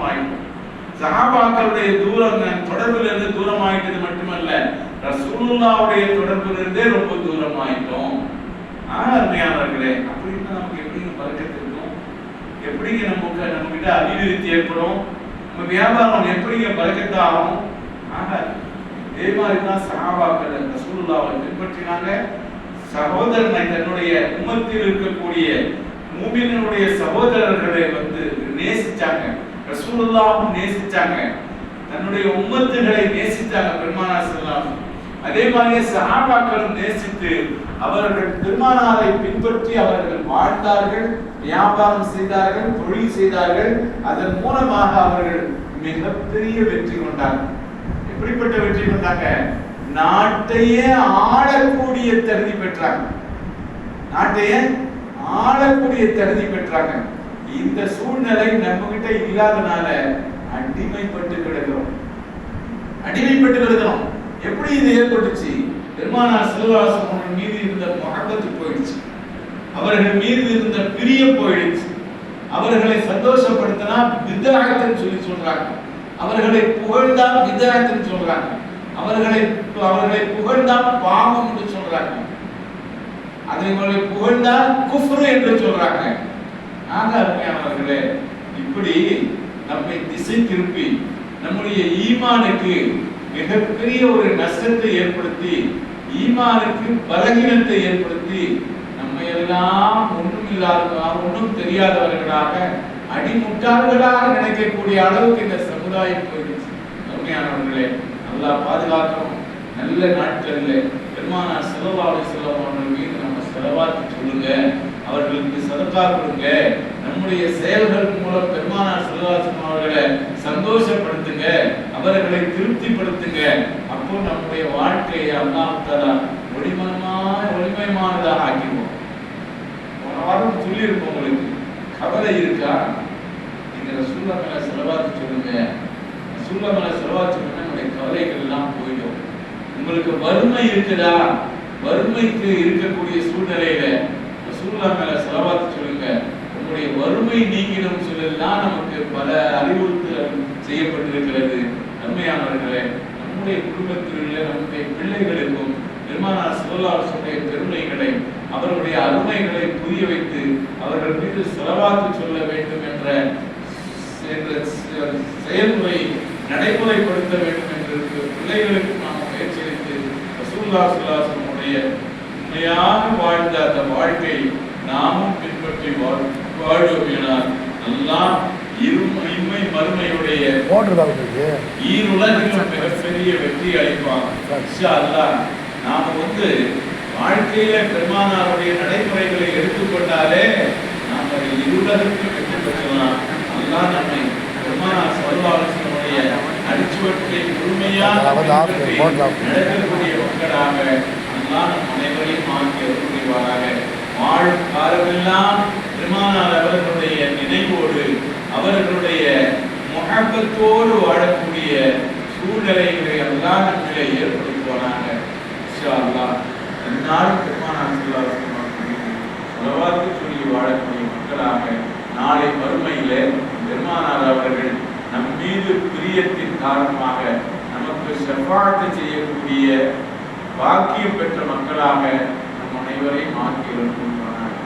தூரம் ஆயிட்டோம் சஹாபாக்களுடைய தூரம் தொடர்புல இருந்து தூரம் ஆயிட்டது மட்டுமல்ல ரசூலுல்லாவுடைய தொடர்புல இருந்தே ரொம்ப தூரம் ஆயிட்டோம் ஆனா அருமையானவர்களே அப்படின்னு நமக்கு எப்படிங்க பறக்கத்து இருக்கும்? எப்படிங்க நமக்கு நம்ம கிட்ட அபிவிருத்தி ஏற்படும்? நம்ம வியாபாரம் எப்படிங்க பறக்கத்தாகும் ஆகாது இதே மாதிரி தான் சஹாபாக்கள் ரசூலுல்லாவை பின்பற்றினாங்க. சகோதரனை தன்னுடைய உமத்தில் இருக்கக்கூடிய மூமினுடைய சகோதரர்களை வந்து நேசிச்சாங்க. ரசூலுல்லாவும் நேசிச்சாங்க. தன்னுடைய உம்மத்துகளை நேசிச்சாங்க பெருமானா செல்லாம் அதே மாதிரியே சஹாபாக்களும் நேசித்து அவர்கள் பெருமானாரை பின்பற்றி அவர்கள் வாழ்ந்தார்கள் வியாபாரம் செய்தார்கள் தொழில் செய்தார்கள். அதன் மூலமாக அவர்கள் மிகப்பெரிய வெற்றி கொண்டார்கள் எப்படிப்பட்ட வெற்றி கொண்டாங்க? நாட்டையே ஆளக்கூடிய தகுதி பெற்றாங்க. நாட்டையே ஆளக்கூடிய தகுதி பெற்றாங்க. இந்த சூழ்நிலை நம்ம கிட்ட இல்லாதனால அடிமைப்பட்டு கிடக்கிறோம். அடிமைப்பட்டு கிடக்கிறோம். எப்படி இது ஏற்பட்டுச்சு? பெருமானார் சிவகாசன் மீது இருந்த மகப்பத்து போயிடுச்சு. அவர்கள் மீது இருந்த பிரியம் போயிடுச்சு. அவர்களை சந்தோஷப்படுத்தினா வித்தாகத்தன்னு சொல்லி சொல்றாங்க. அவர்களை புகழ்ந்தால் வித்தாகத்தன்னு சொல்றாங்க. அவர்களை அவர்களை புகழ்ந்தால் பாவம் என்று சொல்றாங்க. அதை புகழ்ந்தால் குஃப்ரு என்று சொல்றாங்க. ஆக அருமையானவர்களே இப்படி நம்மை திசை திருப்பி நம்முடைய ஈமானுக்கு மிகப்பெரிய ஒரு நஷ்டத்தை ஏற்படுத்தி ஈமானுக்கு பலகீனத்தை ஏற்படுத்தி நம்மை எல்லாம் ஒன்றும் இல்லாத ஒன்றும் தெரியாதவர்களாக அடிமுட்டாள்களாக நினைக்கக்கூடிய அளவுக்கு இந்த சமுதாயம் போயிடுச்சு. அருமையானவர்களே நல்லா பாதுகாக்கணும். நல்ல நாட்கள்ல பெருமானார் செலவாளர் செலவாளர்கள் மீது நம்ம செலவாக்கி சொல்லுங்க. அவர்களுக்கு சதக்கா கொடுங்க. நம்முடைய செயல்கள் மூலம் பெருமானார் செல்வாசம் அவர்களை சந்தோஷப்படுத்துங்க. அவர்களை திருப்திப்படுத்துங்க. அப்போ நம்முடைய வாழ்க்கையை அல்லாத்தரா ஒளிமயமான ஒளிமயமானதாக ஆக்கிடுவோம் போன வாரம் சொல்லியிருக்கோம் உங்களுக்கு. கவலை இருக்கா? நீங்க ரசூல்லா செலவாத்து சொல்லுங்க. ரசூல்லா செலவாச்சு செலவாத்து சொன்னா நம்முடைய கவலைகள் எல்லாம் போயிடும். உங்களுக்கு வறுமை இருக்குதா? வறுமைக்கு இருக்கக்கூடிய சூழ்நிலையில ரசூல்லா மேல செலவாத்து சொல்லுங்க உங்களுடைய வறுமை நீங்கிடும் சொல்லலாம் நமக்கு பல அறிவுறுத்தல் செய்யப்பட்டிருக்கிறது. நன்மையானவர்களே நம்முடைய குடும்பத்தில் உள்ள நம்முடைய பிள்ளைகளுக்கும் பெருமானார் சிவலாசுடைய பெருமைகளை அவர்களுடைய அருமைகளை புரிய வைத்து அவர்கள் மீது செலவாத்து சொல்ல வேண்டும் என்ற செயல்முறை நடைமுறைப்படுத்த வேண்டும் என்று பிள்ளைகளுக்கு நாம் முயற்சி அளித்து ரசூல்லா சுல்லாசனுடைய உண்மையாக வாழ்ந்த அந்த வாழ்க்கை நாமும் பின்பற்றி வாழ் வாழ்வோம் என இருமை இம்மை மறுமையுடைய ஈருலகிலும் மிகப்பெரிய வெற்றி அளிப்பான். நாம வந்து வாழ்க்கையில பெருமானாருடைய நடைமுறைகளை எடுத்துக்கொண்டாலே நாம இருலகத்தில் வெற்றி பெற்றலாம் அல்லாஹ் நம்மை பெருமானார் சர்வாலோசனுடைய அடிச்சுவற்றை முழுமையாக. நடக்கக்கூடிய மக்களாக அல்லாஹ் நம் அனைவரையும் ஆக்கி அருள்புரிவாராக வாழ் காலமெல்லாம் பெருமானார் அவர்களுடைய நினைவோடு அவர்களுடைய முகப்பத்தோடு வாழக்கூடிய சூழ்நிலைகளை எல்லாம் நம்மளை ஏற்படுத்துவானாக இன்ஷா அல்லாஹ் எந்நாளும் பெருமானார் செலவாக்கு சொல்லி வாழக்கூடிய மக்களாக நாளை மறுமையிலே பெருமானார் அவர்கள் நம் மீது பிரியத்தின் காரணமாக நமக்கு செவ்வாழ்த்து செய்யக்கூடிய பாக்கியம் பெற்ற மக்களாக நம் அனைவரையும் ஆக்கி இருக்கின்றனர்